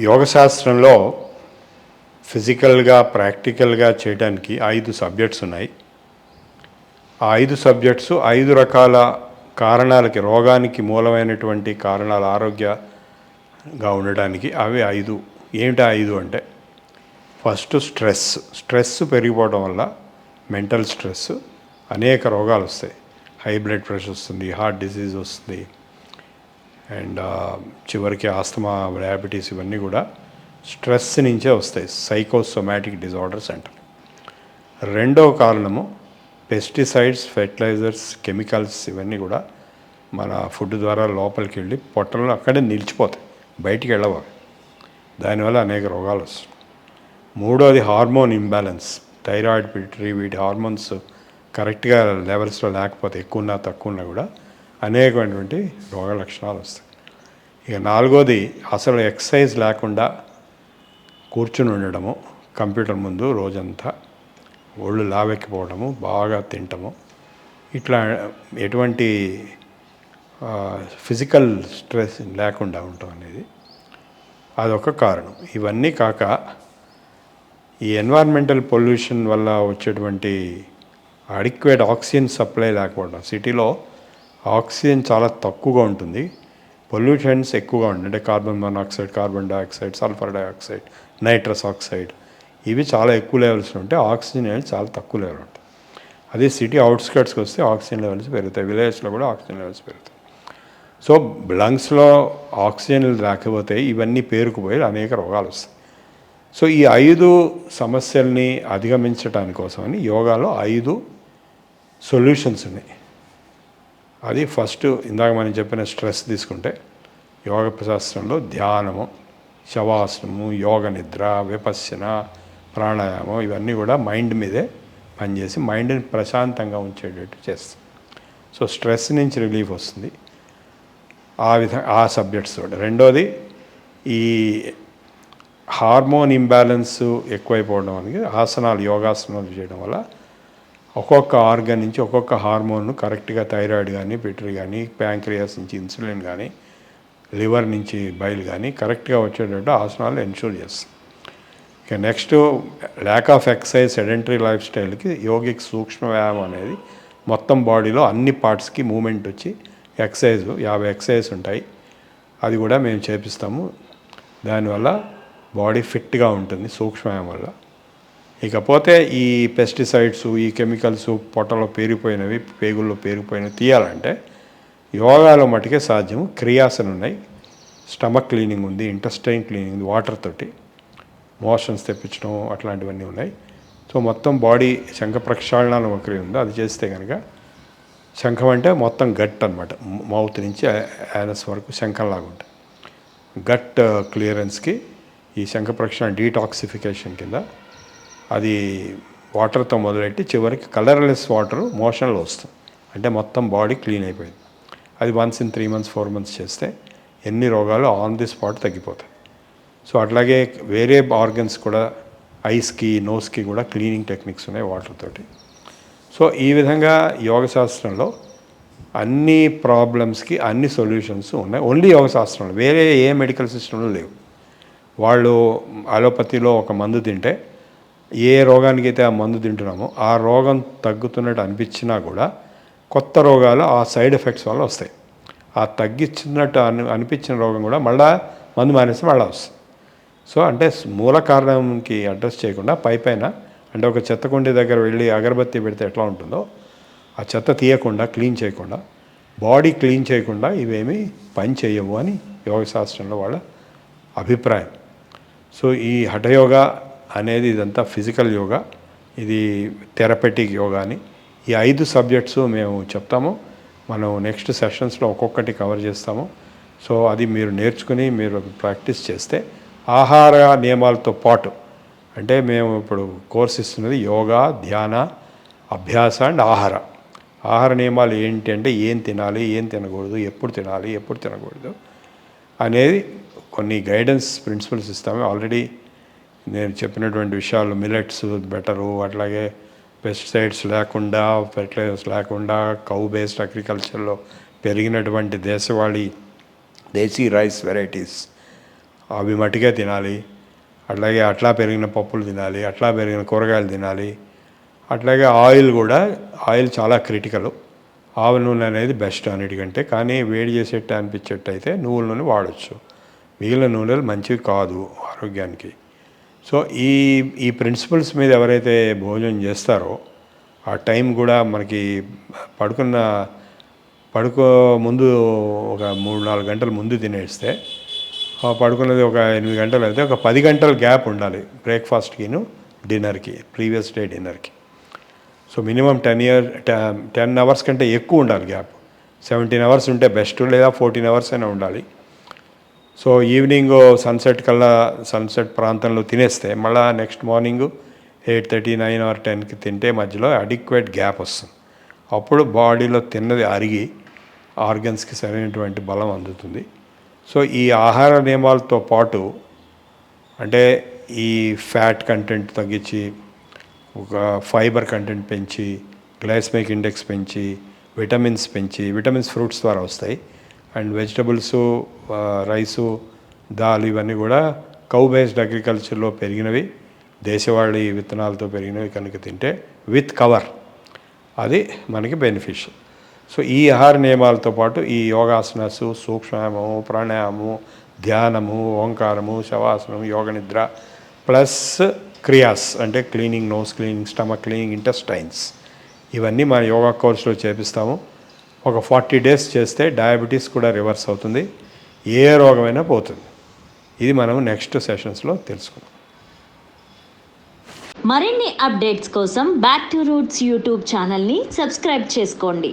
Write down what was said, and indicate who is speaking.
Speaker 1: యోగశాస్త్రంలో ఫిజికల్గా ప్రాక్టికల్గా చేయడానికి ఐదు సబ్జెక్ట్స్ ఉన్నాయి. ఆ ఐదు సబ్జెక్ట్స్ ఐదు రకాల కారణాలకి రోగానికి మూలమైనటువంటి కారణాలు ఆరోగ్యంగా ఉండడానికి అవి ఐదు. ఏమిటా ఐదు అంటే ఫస్ట్ స్ట్రెస్. స్ట్రెస్ పెరిగిపోవడం వల్ల మెంటల్ స్ట్రెస్ అనేక రోగాలు వస్తాయి. హై బ్లడ్ ప్రెషర్ వస్తుంది హార్ట్ డిసీజ్ వస్తుంది అండ్ చివరికి ఆస్తమా డయాబెటీస్ ఇవన్నీ కూడా స్ట్రెస్ నుంచే వస్తాయి. సైకోసోమాటిక్ డిజార్డర్స్ అంటారు. రెండవ కారణము పెస్టిసైడ్స్ ఫెర్టిలైజర్స్ కెమికల్స్ ఇవన్నీ కూడా మన ఫుడ్ ద్వారా లోపలికి వెళ్ళి పొట్టలో అక్కడే నిలిచిపోతాయి. బయటికి వెళ్ళవు దానివల్ల అనేక రోగాలు వస్తాయి. మూడోది హార్మోన్ ఇంబ్యాలెన్స్. థైరాయిడ్ పిట్రీ వీటి హార్మోన్స్ కరెక్ట్గా లెవెల్స్లో లేకపోతే ఎక్కువ ఉన్నా తక్కువ ఉన్నా కూడా అనేకమైనటువంటి రోగ లక్షణాలు వస్తాయి. ఇక నాలుగోది అసలు ఎక్సర్సైజ్ లేకుండా కూర్చుని ఉండడము కంప్యూటర్ ముందు రోజంతా ఒళ్ళు లావెక్కిపోవడము బాగా తింటము. ఇట్లా ఎటువంటి ఫిజికల్ స్ట్రెస్ లేకుండా ఉండటం అనేది అదొక కారణం. ఇవన్నీ కాక ఈ ఎన్వైర్మెంటల్ పొల్యూషన్ వల్ల వచ్చేటువంటి అడిక్వేట్ ఆక్సిజన్ సప్లై లేకపోవడం సిటీలో ఆక్సిజన్ చాలా తక్కువగా ఉంటుంది. పొల్యూషన్స్ ఎక్కువగా ఉంటుంది. అంటే carbon monoxide carbon dioxide sulphur dioxide nitrous oxide ఇవి చాలా ఎక్కువ లెవెల్స్ ఉంటాయి. ఆక్సిజన్ లెవెల్స్ చాలా తక్కువ లెవెల్ ఉంటుంది అదే సిటీ అవుట్స్కట్స్కి వస్తే ఆక్సిజన్ లెవెల్స్ పెరుగుతాయి. విలేజ్లో కూడా ఆక్సిజన్ లెవెల్స్ పెరుగుతాయి. సో లంగ్స్లో ఆక్సిజన్ లేకపోతే ఇవన్నీ పేరుకుపోయి అనేక రోగాలు వస్తాయి. సో ఈ ఐదు సమస్యల్ని అధిగమించడానికి కోసమని యోగాలో ఐదు సొల్యూషన్స్ ఉన్నాయి. అది ఫస్ట్ ఇందాక మనం చెప్పిన స్ట్రెస్ తీసుకుంటే యోగ శాస్త్రంలో ధ్యానము శవాసనము యోగ నిద్ర విపశన ప్రాణాయామం ఇవన్నీ కూడా మైండ్ మీదే పనిచేసి మైండ్ని ప్రశాంతంగా ఉంచేటట్టు చేస్తాం సో స్ట్రెస్ నుంచి రిలీఫ్ వస్తుంది. ఆ విధ ఆ సబ్జెక్ట్స్ తోటి. రెండోది ఈ హార్మోన్ ఇంబ్యాలెన్స్ ఎక్కువైపోవడం అనేది ఆసనాలు యోగాసనాలు చేయడం వల్ల ఒక్కొక్క ఆర్గన్ నుంచి ఒక్కొక్క హార్మోన్ను కరెక్ట్గా థైరాయిడ్ కానీ పిటరీ కానీ ప్యాంక్రియాస్ నుంచి ఇన్సులిన్ కానీ లివర్ నుంచి బయలు కానీ కరెక్ట్గా వచ్చేటట్టు ఆసనాలు ఎన్షూర్ చేస్తాం. ఇక next lack of exercise sedentary life స్టైల్కి yogic సూక్ష్మ వ్యాయామం అనేది మొత్తం బాడీలో అన్ని పార్ట్స్కి మూమెంట్ వచ్చి ఎక్సర్సైజ్ యాభై ఎక్సర్సైజ్ ఉంటాయి. అది కూడా మేము చేపిస్తాము. దానివల్ల బాడీ ఫిట్గా ఉంటుంది సూక్ష్మవ్యాయామం వల్ల. ఇకపోతే ఈ పెస్టిసైడ్స్ ఈ కెమికల్స్ పొట్టలో పేరిపోయినవి పేగుల్లో పేరిపోయినవి తీయాలంటే యోగాలో మటుకే సాధ్యము. క్రియాసన ఉన్నాయి. స్టమక్ క్లీనింగ్ ఉంది ఇంటెస్టైన్ క్లీనింగ్ ఉంది వాటర్ తోటి. మోషన్స్ తెప్పించడం అట్లాంటివన్నీ ఉన్నాయి. సో మొత్తం బాడీ శంఖ ప్రక్షాళన ఒకరి ఉంది? అది చేస్తే కనుక శంఖం అంటే మొత్తం గట్ అనమాట మౌత్ నుంచి యానస్ వరకు శంఖంలాగా ఉంటుంది. గట్ క్లియరెన్స్కి ఈ శంఖ ప్రక్షాళన డీటాక్సిఫికేషన్ కింద అది వాటర్తో మొదలెట్టి చివరికి కలర్లెస్ వాటర్ మోషన్లో వస్తుంది. అంటే మొత్తం బాడీ క్లీన్ అయిపోయింది. అది once in three months four months చేస్తే ఎన్ని రోగాలు ఆన్ ది స్పాట్ తగ్గిపోతాయి. సో అట్లాగే వేరే ఆర్గన్స్ కూడా ఐస్కి నోస్కి కూడా క్లీనింగ్ టెక్నిక్స్ ఉన్నాయి వాటర్ తోటి. సో ఈ విధంగా యోగ శాస్త్రంలో అన్ని ప్రాబ్లమ్స్కి అన్ని సొల్యూషన్స్ ఉన్నాయి. ఓన్లీ యోగ శాస్త్రంలో వేరే ఏ మెడికల్ సిస్టంలో లేవు. వాళ్ళు అలోపతిలో ఒక మందు తింటే ఏ రోగానికి అయితే ఆ మందు తింటున్నామో ఆ రోగం తగ్గుతున్నట్టు అనిపించినా కూడా కొత్త రోగాలు ఆ సైడ్ ఎఫెక్ట్స్ వల్ల వస్తాయి. ఆ తగ్గించినట్టు అని అనిపించిన రోగం కూడా మళ్ళా మందు మానేస్తే మళ్ళీ వస్తుంది. సో అంటే మూల కారణంకి అడ్రస్ చేయకుండా పై పైన అంటే ఒక చెత్త కుండీ దగ్గర వెళ్ళి అగరబత్తి పెడితే ఎట్లా ఉంటుందో ఆ చెత్త తీయకుండా క్లీన్ చేయకుండా బాడీ క్లీన్ చేయకుండా ఇవేమీ పని చేయవు అని యోగ శాస్త్రంలో వాళ్ళ అభిప్రాయం. సో ఈ హఠయోగ అనేది ఇదంతా ఫిజికల్ యోగా. ఇది థెరపెటిక్ యోగా అని. ఈ ఐదు సబ్జెక్ట్స్ మేము చెప్తాము. మనం నెక్స్ట్ సెషన్స్లో ఒక్కొక్కటి కవర్ చేస్తాము. సో అది మీరు నేర్చుకుని మీరు ప్రాక్టీస్ చేస్తే ఆహార నియమాలతో పాటు అంటే మేము ఇప్పుడు కోర్స్ ఇస్తున్నది యోగా ధ్యాన అభ్యాస అండ్ ఆహార. ఆహార నియమాలు ఏంటి అంటే ఏం తినాలి ఏం తినకూడదు ఎప్పుడు తినాలి ఎప్పుడు తినకూడదు అనేది కొన్ని గైడెన్స్ ప్రిన్సిపల్స్ ఇస్తాము. ఆల్రెడీ నేను చెప్పినటువంటి విషయాలు మిలెట్స్ బెటరు అట్లాగే పెస్టిసైడ్స్ లేకుండా ఫెర్టిలైజర్స్ లేకుండా కౌ బేస్డ్ అగ్రికల్చర్లో పెరిగినటువంటి దేశవాళీ దేశీ రైస్ వెరైటీస్ అవి మట్టిగా తినాలి. అట్లాగే అట్లా పెరిగిన పప్పులు తినాలి అట్లా పెరిగిన కూరగాయలు తినాలి. అట్లాగే ఆయిల్ కూడా ఆయిల్ చాలా క్రిటికల్ ఆవు నూనె అనేది బెస్ట్ అన్నిటికంటే కానీ వేడి చేసేట్టు అనిపించేట్టు అయితే నువ్వుల నూనె వాడచ్చు. మిగిలిన నూనెలు మంచివి కాదు ఆరోగ్యానికి. సో ఈ ఈ ప్రిన్సిపల్స్ మీద ఎవరైతే భోజనం చేస్తారో ఆ టైం కూడా మనకి పడుకున్న పడుకో ముందు ఒక మూడు నాలుగు గంటల ముందు తినేస్తే పడుకున్నది ఒక ఎనిమిది గంటలు అయితే ఒక పది గంటల గ్యాప్ ఉండాలి బ్రేక్ఫాస్ట్కిను డిన్నర్కి ప్రీవియస్ డే డిన్నర్కి. So minimum ten year ten hours కంటే ఎక్కువ ఉండాలి గ్యాప్. సెవెంటీన్ అవర్స్ ఉంటే బెస్ట్ లేదా ఫోర్టీన్ అవర్స్ అయినా ఉండాలి. సో ఈవినింగ్ సన్సెట్ కల్లా సన్సెట్ ప్రాంతంలో తినేస్తే మళ్ళీ next morning eight thirty nine or టెన్కి తింటే మధ్యలో అడిక్వేట్ గ్యాప్ వస్తుంది. అప్పుడు బాడీలో తిన్నది అరిగి ఆర్గన్స్కి సరైనటువంటి బలం అందుతుంది. సో ఈ ఆహార నియమాలతో పాటు అంటే ఈ ఫ్యాట్ కంటెంట్ తగ్గించి ఒక ఫైబర్ కంటెంట్ పెంచి గ్లైస్మిక్ ఇండెక్స్ పెంచి విటమిన్స్ పెంచి విటమిన్స్ ఫ్రూట్స్ ద్వారా వస్తాయి. అండ్ వెజిటబుల్స్ రైసు దాల్ ఇవన్నీ కూడా కౌ బేస్డ్ అగ్రికల్చర్లో పెరిగినవి. దేశవాళీ విత్తనాలతో పెరిగినవి కనుక తింటే విత్ కవర్ అది మనకి బెనిఫిషియల్ సో ఈ ఆహార నియమాలతో పాటు ఈ యోగాసనస్ సూక్ష్మము ప్రాణాయామము ధ్యానము ఓంకారము శవాసనం యోగ నిద్ర ప్లస్ క్రియాస్ అంటే cleaning nose cleaning stomach cleaning intestines. ఇవన్నీ మన యోగా కోర్సులో చేపిస్తాము. ఒక ఫార్టీ డేస్ చేస్తే డయాబెటీస్ కూడా రివర్స్ అవుతుంది ఏ రోగమైనా పోతుంది. ఇది మనం నెక్స్ట్ సెషన్స్లో తెలుసుకుందాం.
Speaker 2: మరిన్ని అప్డేట్స్ కోసం బ్యాక్ టు రూట్స్ యూట్యూబ్ ఛానల్ని సబ్స్క్రైబ్ చేసుకోండి.